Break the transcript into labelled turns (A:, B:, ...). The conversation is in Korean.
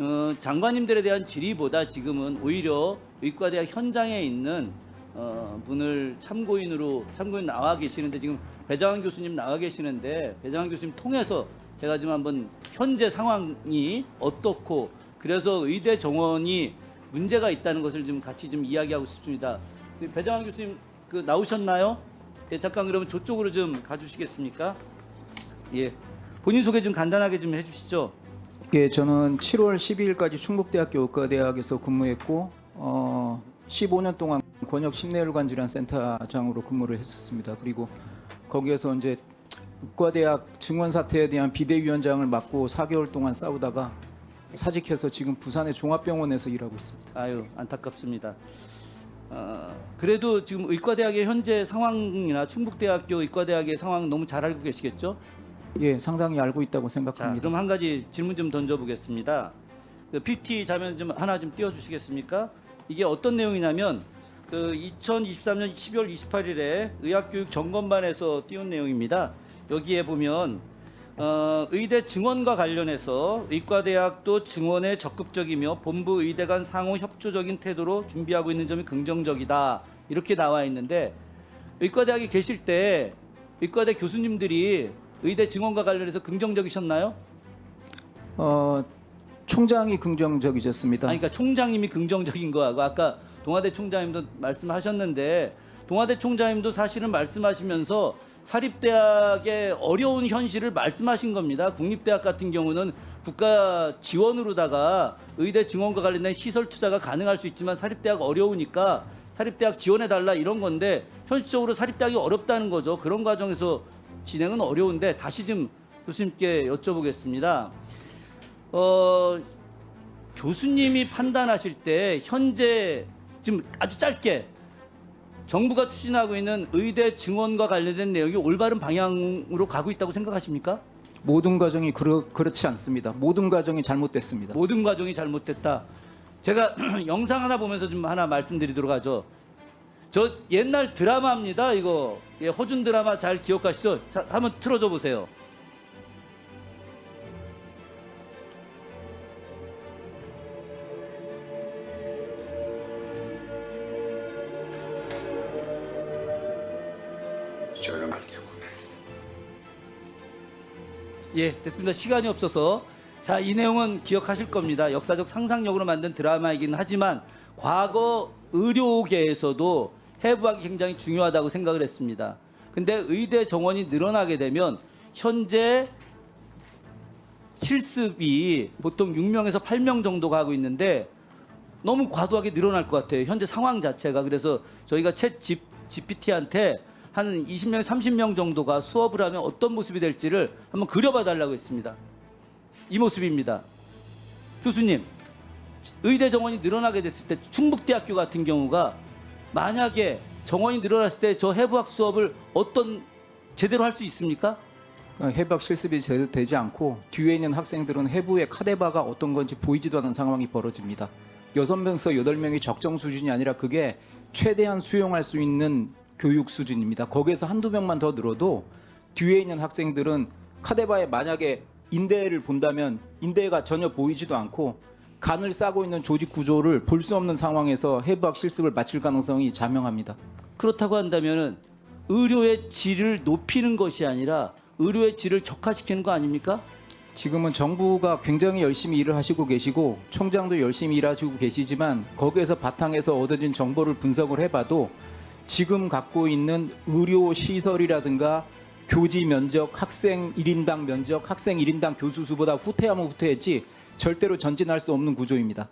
A: 어, 장관님들에 대한 질의보다 지금은 오히려 의과대학 현장에 있는 어, 분을 참고인으로 참고인 나와 계시는데 지금 배장환 교수님 나와 계시는데 배장환 교수님 통해서 제가 지금 한번 현재 상황이 어떻고 그래서 의대 정원이 문제가 있다는 것을 좀 같이 좀 이야기하고 싶습니다. 네, 배장환 교수님 그 나오셨나요? 예, 잠깐 그러면 저쪽으로 좀 가주시겠습니까? 예, 본인 소개 좀 간단하게 좀 해주시죠.
B: 예, 저는 7월 12일까지 충북대학교 의과대학에서 근무했고 어, 15년 동안 권역 심내혈관 질환 센터장으로 근무를 했었습니다. 그리고 거기에서 이제 의과대학 증원 사태에 대한 비대위원장을 맡고 4개월 동안 싸우다가 사직해서 지금 부산의 종합병원에서 일하고 있습니다.
A: 아유 안타깝습니다. 어, 그래도 지금 의과대학의 현재 상황이나 충북대학교 의과대학의 상황 너무 잘 알고 계시겠죠?
B: 예, 상당히 알고 있다고
A: 자,
B: 생각합니다.
A: 그럼 한 가지 질문 좀 던져보겠습니다. 그 PT 자면 좀 하나 좀 띄워주시겠습니까? 이게 어떤 내용이냐면 그 2023년 12월 28일에 의학교육 점검반에서 띄운 내용입니다. 여기에 보면 어, 의대 증원과 관련해서 의과대학도 증원에 적극적이며 본부 의대 간 상호 협조적인 태도로 준비하고 있는 점이 긍정적이다 이렇게 나와 있는데 의과대학에 계실 때 의과대 교수님들이 의대 증원과 관련해서 긍정적이셨나요?
B: 어, 총장이 긍정적이셨습니다.
A: 아니, 그러니까 총장님이 긍정적인 거하고 아까 동아대 총장님도 말씀하셨는데 동아대 총장님도 사실은 말씀하시면서 사립대학의 어려운 현실을 말씀하신 겁니다. 국립대학 같은 경우는 국가 지원으로다가 의대 증원과 관련된 시설 투자가 가능할 수 있지만 사립대학 어려우니까 사립대학 지원해 달라 이런 건데 현실적으로 사립대학이 어렵다는 거죠. 그런 과정에서 진행은 어려운데 다시 좀 교수님께 여쭤보겠습니다. 어, 교수님이 판단하실 때 현재 지금 아주 짧게 정부가 추진하고 있는 의대 증원과 관련된 내용이 올바른 방향으로 가고 있다고 생각하십니까?
B: 모든 과정이 그렇, 그렇지 않습니다. 모든 과정이 잘못됐습니다.
A: 모든 과정이 잘못됐다. 제가 영상 하나 보면서 좀 하나 말씀드리도록 하죠. 저 옛날 드라마입니다. 이거 예, 허준 드라마 잘 기억하시죠? 자, 한번 틀어줘 보세요.
C: 조용할게요.
A: 예, 됐습니다. 시간이 없어서. 자, 이 내용은 기억하실 겁니다. 역사적 상상력으로 만든 드라마이긴 하지만 과거 의료계에서도 해부학이 굉장히 중요하다고 생각을 했습니다. 근데 의대 정원이 늘어나게 되면 현재 실습이 보통 6명에서 8명 정도 가고 있는데 너무 과도하게 늘어날 것 같아요. 현재 상황 자체가. 그래서 저희가 챗 GPT한테 한 20명, 30명 정도가 수업을 하면 어떤 모습이 될지를 한번 그려봐 달라고 했습니다. 이 모습입니다. 교수님, 의대 정원이 늘어나게 됐을 때 충북대학교 같은 경우가 만약에 정원이 늘어났을 때 저 해부학 수업을 어떤 제대로 할 수 있습니까?
B: 어, 해박 실습이 제대로 되지 않고 뒤에 있는 학생들은 해부의 카데바가 어떤 건지 보이지도 않는 상황이 벌어집니다. 여섯 명에서 여덟 명이 적정 수준이 아니라 그게 최대한 수용할 수 있는 교육 수준입니다. 거기에서 한두 명만 더 늘어도 뒤에 있는 학생들은 카데바에 만약에 인대를 본다면 인대가 전혀 보이지도 않고 간을 싸고 있는 조직 구조를 볼 수 없는 상황에서 해부학 실습을 마칠 가능성이 자명합니다.
A: 그렇다고 한다면은 의료의 질을 높이는 것이 아니라 의료의 질을 격화시키는 거 아닙니까?
B: 지금은 정부가 굉장히 열심히 일을 하시고 계시고 총장도 열심히 일하시고 계시지만 거기에서 바탕에서 얻어진 정보를 분석을 해봐도 지금 갖고 있는 의료 시설이라든가 교지 면적, 학생 1인당 면적, 학생 1인당 교수 수보다 후퇴하면 후퇴했지 절대로 전진할 수 없는 구조입니다.